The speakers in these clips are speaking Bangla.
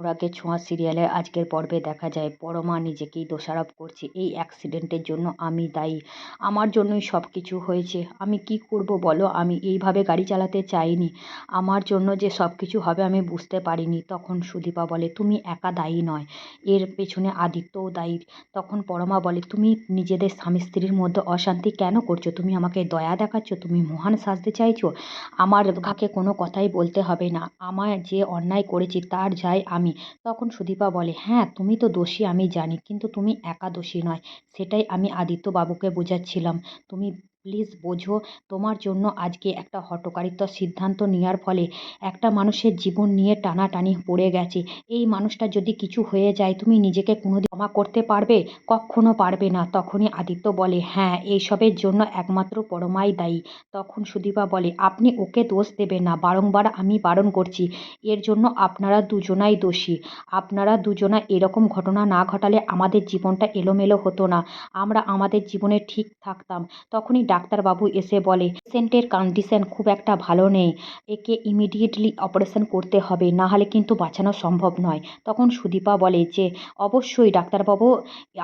অনুরাগের ছোঁয়া সিরিয়ালের আজকের পর্বে দেখা যায়, পরমা নিজেকেই দোষারোপ করছে এই অ্যাক্সিডেন্টের জন্য, আমি দায়ী। আমার জন্যই সব কিছু হয়েছে, আমি কি করব বলো? আমি এইভাবে গাড়ি চালাতে চাইনি। আমার জন্য যে সব কিছু হবে আমি বুঝতে পারিনি। তখন সুদীপা বলে, তুমি একা দায়ী নয়, এর পেছনে আদিত্যও দায়ী। তখন পরমা বলে, তুমি নিজেদের স্বামী স্ত্রীর মধ্যে অশান্তি কেন করছ? তুমি আমাকে দয়া দেখাচ্ছ? তুমি মহান সাজতে চাইছো? আমার কাকে কোনো কথাই বলতে হবে না। আমার যে অন্যায় করেছি তার যাই আমি তখন সুদীপা বলে হ্যাঁ তুমি তো দোষী, আমি জানি, কিন্তু তুমি একা দোষী নয়। সেটাই আমি আদিত্যবাবুকে বোঝাচ্ছিলাম। তুমি প্লিজ বোঝো তোমার জন্য আজকে একটা হঠকারিত্ব সিদ্ধান্ত নেওয়ার ফলে একটা মানুষের জীবন নিয়ে টানাটানি পড়ে গেছে। এই মানুষটা যদি কিছু হয়ে যায়, তুমি নিজেকে কোনোদিন ক্ষমা করতে পারবে? কখনো পারবে না। তখনই আদিত্য বলে হ্যাঁ এইসবের জন্য একমাত্র পরমাই দায়ী। তখন সুদীপা বলে, আপনি ওকে দোষ দেবেন না। বারংবার আমি বারণ করছি। এর জন্য আপনারা দুজনাই দোষী। আপনারা দুজনা এরকম ঘটনা না ঘটালে আমাদের জীবনটা এলোমেলো হতো না। আমরা আমাদের জীবনে ঠিক থাকতাম। তখনই ডাক্তারবাবু এসে বলে, পেশেন্টের কন্ডিশন খুব একটা ভালো নেই, একে ইমিডিয়েটলি অপারেশন করতে হবে, না হলে কিন্তু বাঁচানো সম্ভব নয়। তখন সুদীপা বলে যে, অবশ্যই ডাক্তারবাবু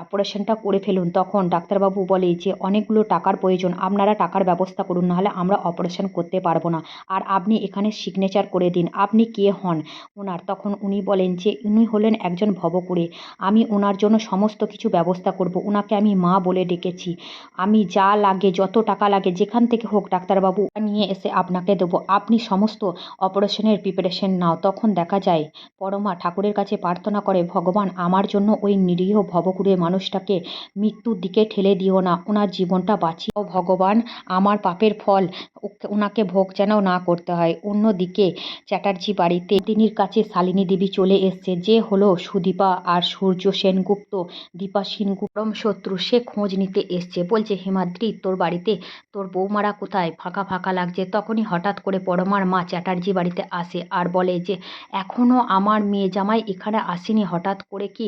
অপারেশনটা করে ফেলুন। তখন ডাক্তারবাবু বলে যে, অনেকগুলো টাকার প্রয়োজন, আপনারা টাকার ব্যবস্থা করুন নাহলে আমরা অপারেশন করতে পারব না। আর আপনি এখানে সিগনেচার করে দিন, আপনি কে হন? ওনার তখন উনি বলেন যে, উনি হলেন একজন ভবকুরে আমি ওনার জন্য সমস্ত কিছু ব্যবস্থা করব ওনাকে আমি মা বলে ডেকেছি। আমি যা লাগে, যত টাকা লাগে, যেখান থেকে হোক ডাক্তারবাবু নিয়ে এসে আপনাকে দেবো। আপনি সমস্ত অপারেশনের প্রিপারেশন নাও। তখন দেখা যায়, পরমা ঠাকুরের কাছে প্রার্থনা করে, ভগবান, আমার জন্য ওই নিরীহ ভবকুরে মানুষটাকে মৃত্যুর দিকে ঠেলে দিও না। ওনার জীবনটা বাঁচিও ভগবান, আমার পাপের ফল ওনাকে ভোগ যেন না করতে হয়। অন্যদিকে চ্যাটার্জি বাড়িতে তিনির কাছে শালিনী দেবী চলে এসছে। যে হলো সুদীপা আর সূর্য সেনগুপ্ত, দীপা সেনগুপ্ত, পরম শত্রু। সে খোঁজ নিতে এসছে। বলছে, হিমাদ্রি, তোর বাড়িতে তোর বৌমারা কোথায়? ফাঁকা ফাঁকা লাগছে। তখনই হঠাৎ করে পরমার মা চ্যাটার্জি বাড়িতে আসে আর বলে যে এখনও আমার মেয়ে জামাই এখানে আসেনি। হঠাৎ করে কি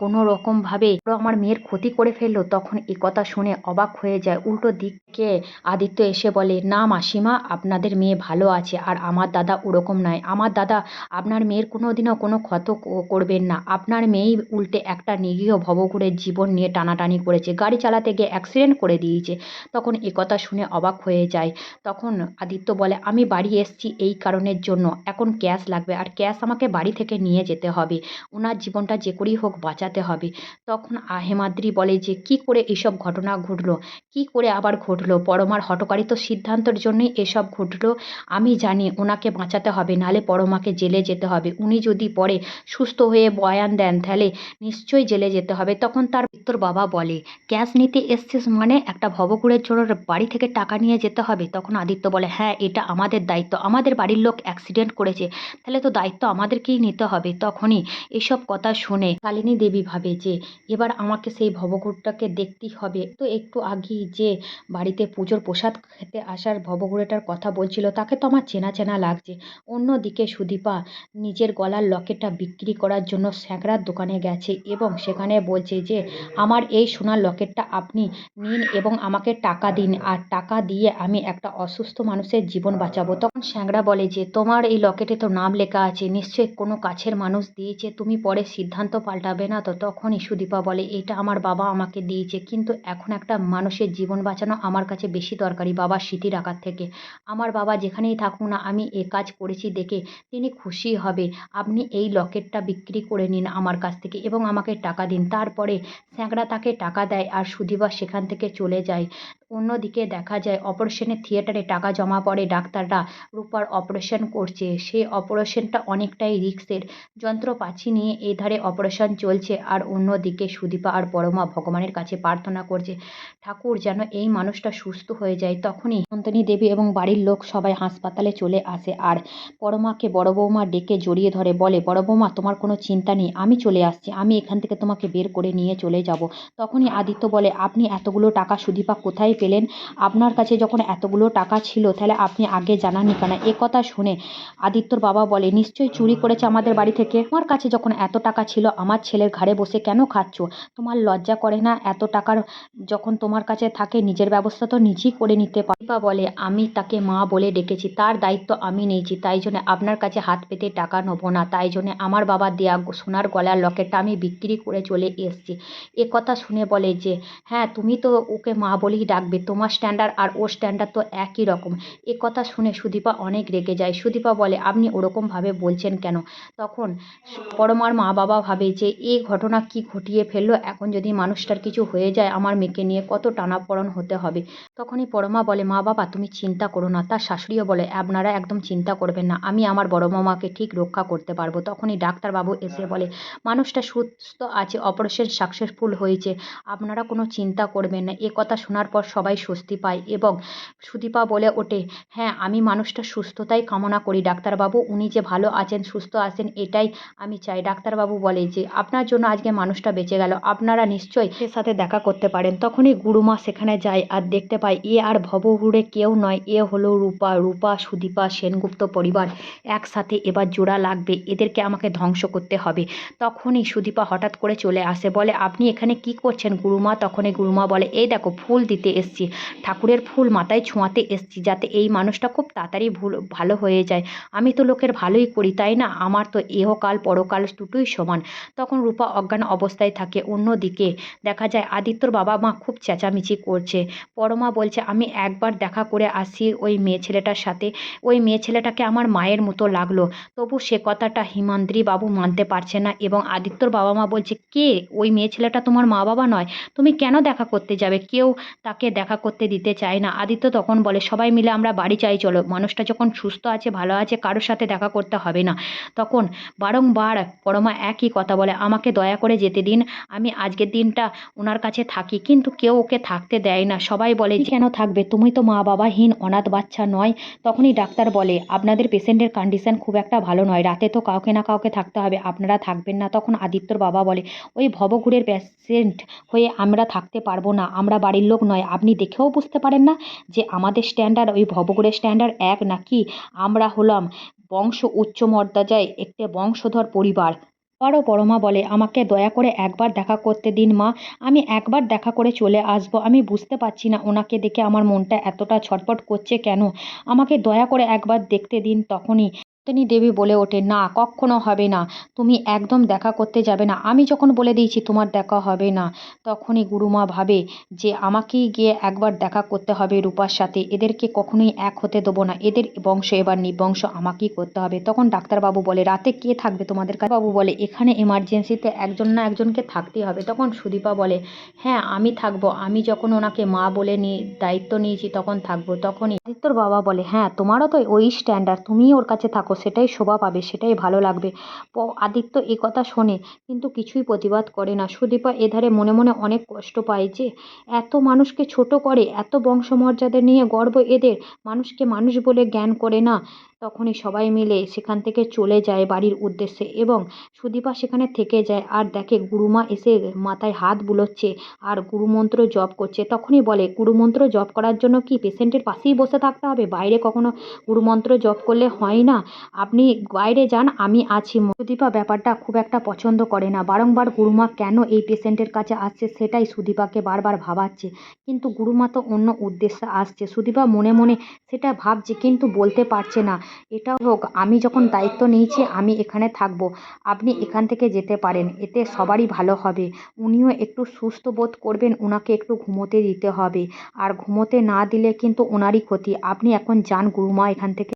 কোনো রকমভাবে আমার মেয়ের ক্ষতি করে ফেলল? তখন এ কথা শুনে অবাক হয়ে যায়। উল্টো দিককে আদিত্য এসে বলে, না মাসিমা, আপনাদের মেয়ে ভালো আছে আর আমার দাদা ওরকম নয়। আমার দাদা আপনার মেয়ের কোনো দিনও কোনো ক্ষত করবেন না। আপনার মেয়েই উল্টে একটা নিরীহ ভবঘুরের জীবন নিয়ে টানাটানি করেছে। গাড়ি চালাতে গিয়ে অ্যাক্সিডেন্ট করে দিয়েছে। তখন এ কথা শুনে অবাক হয়ে যায়। তখন আদিত্য বলে, আমি বাড়ি এসছি এই কারণের জন্য। এখন ক্যাশ লাগবে আর ক্যাশ আমাকে বাড়ি থেকে নিয়ে যেতে হবে। ওনার জীবনটা যে করেই হোক বাঁচাতে হবে। তখন হেমাদ্রি বলে যে, কি করে এসব ঘটনা ঘটলো? কি করে আবার ঘটলো? পরমার হটকারিত সিদ্ধান্তের জন্যই এসব ঘটলো। আমি জানি ওনাকে বাঁচাতে হবে নাহলে পরমাকে জেলে যেতে হবে। উনি যদি পরে সুস্থ হয়ে বয়ান দেন তাহলে নিশ্চয়ই জেলে যেতে হবে। তখন তার তোর বাবা বলে, ক্যাশ নিতে এসছিস মানে একটা ভবঘুরের জন্য বাড়ি থেকে টাকা নিয়ে যেতে হবে, তখন আদিত্য বলে হ্যাঁ এটা আমাদের দায়িত্ব। আমাদের বাড়ির লোক অ্যাক্সিডেন্ট করেছে, তাহলে তো দায়িত্ব আমাদেরকেই নিতে হবে। তখনই এসব কথা শুনে শালিনী দেবী ভাবে যে, এবার আমাকে সেই ভবঘুরটাকে দেখতেই হবে। তো একটু আগেই যে বাড়িতে পুজোর প্রসাদ খেতে আসার ভবঘুরেটার কথা বলছিল, তাকে তো আমার চেনা চেনা লাগছে। অন্যদিকে সুদীপা নিজের গলার লকেটটা বিক্রি করার জন্য স্যাঁকড়ার দোকানে গেছে এবং সেখানে বলছে যে, আমার এই সোনার লকেটটা আপনি নিন এবং আমাকে টাকা দিন আর টাকা দিয়ে আমি একটা অসুস্থ মানুষের জীবন বাঁচাবো। তখন স্যাঁকড়া বলে যে, তোমার এই লকেটে তো নাম লেখা আছে। নিশ্চয়ই কোনো কাছের মানুষ দিয়েছে। তুমি পরে সিদ্ধান্ত পাল্টাবে না তো? তখনই সুদীপা বলে, এটা আমার বাবা আমাকে দিয়েছে। কিন্তু এখন একটা মানুষের জীবন বাঁচানো আমার কাছে বেশি দরকারি বাবার স্মৃতি রাখার থেকে। আমার বাবা যেখানেই থাকুক না, আমি এ কাজ করেছি দেখে তিনি খুশি হবে। আপনি এই লকেটটা বিক্রি করে নিন আমার কাছ থেকে এবং আমাকে টাকা দিন। তারপরে স্যাঁকড়া তাকে টাকা দেয় আর সুদীপা সেখান থেকে চলে যায়। অন্যদিকে দেখা যায় অপারেশনের থিয়েটারে টাকা জমা পড়ে ডাক্তাররা রূপার অপারেশন করছে। সেই অপারেশনটা অনেকটাই রিস্কের যন্ত্রপাতি নিয়ে এধারে অপারেশন চলছে আর অন্যদিকে সুদীপা আর পরমা ভগবানের কাছে প্রার্থনা করছে, ঠাকুর, যেন এই মানুষটা সুস্থ হয়ে যায়। তখনই নন্দিনী দেবী এবং বাড়ির লোক সবাই হাসপাতালে চলে আসে আর পরমাকে বড় বৌমা ডেকে জড়িয়ে ধরে, বলে, বড় বৌমা, তোমার কোনো চিন্তা নেই, আমি চলে আসছি, আমি এখান থেকে তোমাকে বের করে নিয়ে চলে যাব। তখনই আদিত্য বলে, আপনি এতগুলো টাকা সুদীপা কোথায় পেলেন আপনার কাছে যখন এতগুলো টাকা ছিল, তাহলে আপনি আগে জানাননি কেন? এ কথা শুনে আদিত্যর বাবা বলে, নিশ্চয়ই চুরি করেছে আমাদের বাড়ি থেকে। আমার কাছে যখন এত টাকা ছিল, আমার ছেলের ঘাড়ে বসে কেন খাচ্ছ? তোমার লজ্জা করে না? এত টাকার যখন তোমার কাছে থাকে, নিজের ব্যবস্থা তো নিজেই করে নিতে পারি। বা বলে, আমি তাকে মা বলে ডেকেছি। তার দায়িত্ব আমি নিয়েছি। তাই জন্য আপনার কাছে হাত পেতে টাকা নেব না। তাই জন্য আমার বাবা দেয়া সোনার গলার লকেটটা আমি বিক্রি করে চলে এসেছি। কথা শুনে বলে যে হ্যাঁ তুমি তো ওকে মা বলেই ডাকবে। তোমার স্ট্যান্ডার্ড আর ওর স্ট্যান্ডার্ড তো একই রকম। এ কথা শুনে সুদীপা অনেক রেগে যায়। সুদীপা বলে, আপনি ওরকমভাবে বলছেন কেন? তখন পরমার মা বাবা ভাবে যে এই ঘটনা কি ঘটিয়ে ফেলল? এখন যদি মানুষটার কিছু হয়ে যায়, আমার মেয়েকে নিয়ে কত টানাপড়ন হতে হবে? তখনই পরমা বলে মা বাবা তুমি চিন্তা করো না। তার শাশুড়িও বলে, আপনারা একদম চিন্তা করবেন না। আমি আমার বড় মামাকে ঠিক রক্ষা করতে পারব। তখনই ডাক্তারবাবু এসে বলে, মানুষটা সুস্থ আছে, অপারেশন সাকসেসফুল হয়েছে। আপনারা কোনো চিন্তা করবেন না। এ কথা শোনার পর সবাই স্বস্তি পায় এবং সুদীপা বলে ওঠে হ্যাঁ আমি মানুষটা সুস্থতাই কামনা করি, ডাক্তারবাবু, উনি যে ভালো আছেন, সুস্থ আছেন, এটাই আমি চাই। ডাক্তারবাবু বলে যে, আপনার জন্য আজকে মানুষটা বেঁচে গেল, আপনারা নিশ্চয়ই এর সাথে দেখা করতে পারেন। তখনই গুরুমা সেখানে যায় আর দেখতে পায়, এ আর ভবঘুরে কেউ নয়, এ হলো রূপা রূপা, সুদীপা, সেনগুপ্ত পরিবার, একসাথে এবার জোড়া লাগবে, এদেরকে আমাকে ধ্বংস করতে হবে। তখনই সুদীপা হঠাৎ করে চলে আসে, বলে, আপনি এখানে কি করছেন গুরুমা? তখনই গুরুমা বলে, এই দেখো, ফুল দিতে এসছি। ঠাকুরের ফুল মাথায় ছোঁয়াতে এসেছি যাতে এই মানুষটা খুব তাড়াতাড়ি ভুল, ভালো হয়ে যায়। আমি তো লোকের ভালোই করি, তাই না? আমার তো এহকাল পরকাল দুটোই সমান। তখন রূপা অজ্ঞান অবস্থায় থাকে অন্যদিকে। দেখা যায় আদিত্যর বাবা মা খুব চেঁচামেচি করছে। পরমা বলছে, আমি একবার দেখা করে আসি ওই মেয়ে ছেলেটার সাথে। ওই মেয়ে ছেলেটাকে আমার মায়ের মতো লাগল। তবু সে কথাটা হিমাদ্রি বাবু মানতে পারছে না এবং আদিত্যর বাবা মা বলছে, কে? ওই মেয়ে ছেলেটা তোমার মা বাবা নয়। তুমি কেন দেখা করতে যাবে? কেউ তাকে দেখা করতে দিতে চায় না। আদিত্য তখন বলে, সবাই মিলে আমরা বাড়ি চাই, চলো। মানুষটা যখন সুস্থ আছে, ভালো আছে, কারোর সাথে দেখা করতে হবে না। তখন বারংবার পরমা একই কথা বলে, আমাকে দয়া করে যেতে দিন, আমি আজকের দিনটা ওনার কাছে থাকি। কিন্তু কেউ ওকে থাকতে দেয় না। সবাই বলে, "যে কেন থাকবে? তুমি তো মা বাবাহীন অনাথ বাচ্চা নয়। তখনই ডাক্তার বলে, আপনাদের পেশেন্টের কন্ডিশন খুব একটা ভালো নয়। রাতে তো কাউকে না কাউকে থাকতে হবে, আপনারা থাকবেন না। তখন আদিত্যর বাবা বলে, ওই ভবঘুরের পেশেন্ট হয়ে আমরা থাকতে পারব না। আমরা বাড়ির লোক নয়, আপনি দেখেও বুঝতে পারেন না যে আমাদের স্ট্যান্ডার্ড ওই ভবঘুরের স্ট্যান্ডার্ড এক নাকি? আমরা হলাম বংশ উচ্চ মর্যাদায় একটি বংশধর পরিবার। আবারও পরমা বলে, আমাকে দয়া করে একবার দেখা করতে দিন, মা। আমি একবার দেখা করে চলে আসব। আমি বুঝতে পারছি না ওনাকে দেখে আমার মনটা এতটা ছটফট করছে কেন? আমাকে দয়া করে একবার দেখতে দিন তখনই। তিনি দেবী বলে ওঠে, না, কখনো হবে না। তুমি একদম দেখা করতে যাবে না। আমি যখন বলে দিয়েছি তোমার দেখা হবে না, তখনই গুরুমা ভাবে যে আমাকেই গিয়ে একবার দেখা করতে হবে রূপার সাথে। এদেরকে কখনোই এক হতে দেবো না। এদের বংশ এবার নিবংশ, আমাকেই করতে হবে। তখন ডাক্তারবাবু বলে, রাতে কে থাকবে তোমাদের কাছে? বাবু বলে, এখানে এমার্জেন্সিতে একজন না একজনকে থাকতেই হবে। তখন সুদীপা বলে হ্যাঁ আমি থাকব। আমি যখন ওনাকে মা বলে নিয়ে দায়িত্ব নিয়েছি, তখন থাকব। তখনই আদিত্যর বাবা বলে হ্যাঁ তোমারও তো ওই স্ট্যান্ডার্ড তুমি ওর কাছে থাকো, সেটাই শোভা পাবে, সেটাই ভালো লাগবে। প, আদিত্য এ কথা শোনে, কিন্তু কিছুই প্রতিবাদ করে না। সুদীপা এধারে মনে মনে অনেক কষ্ট পায় যে, এত মানুষকে ছোট করে, এত বংশমর্যাদা নিয়ে গর্ব এদের, মানুষকে মানুষ বলে জ্ঞান করে না। তখনই সবাই মিলে সেখান থেকে চলে যায় বাড়ির উদ্দেশ্যে এবং সুদীপা সেখানে থেকে যায় আর দেখে গুরুমা এসে মাথায় হাত বুলোচ্ছে আর গুরুমন্ত্র জপ করছে। তখনই বলে, গুরুমন্ত্র জপ করার জন্য কি পেশেন্টের পাশেই বসে থাকতে হবে? বাইরে কখনো গুরুমন্ত্র জপ করলে হয় না। আপনি বাইরে যান, আমি আছি। সুদীপা ব্যাপারটা খুব একটা পছন্দ করে না। বারংবার গুরুমা কেন এই পেশেন্টের কাছে আসছে সেটাই সুদীপাকে বারবার ভাবাচ্ছে। কিন্তু গুরুমা তো অন্য উদ্দেশ্যে আসছে। সুদীপা মনে মনে সেটা ভাবছে কিন্তু বলতে পারছে না। এটা হোক, আমি যখন দায়িত্ব নিয়েছি, আমি এখানে থাকব। আপনি এখান থেকে যেতে পারেন, এতে সবারই ভালো হবে। উনিও একটু সুস্থ বোধ করবেন ওনাকে একটু ঘুমোতে দিতে হবে। আর ঘুমোতে না দিলে কিন্তু ওনারই ক্ষতি। আপনি এখন যান, গুরুমা এখান থেকে।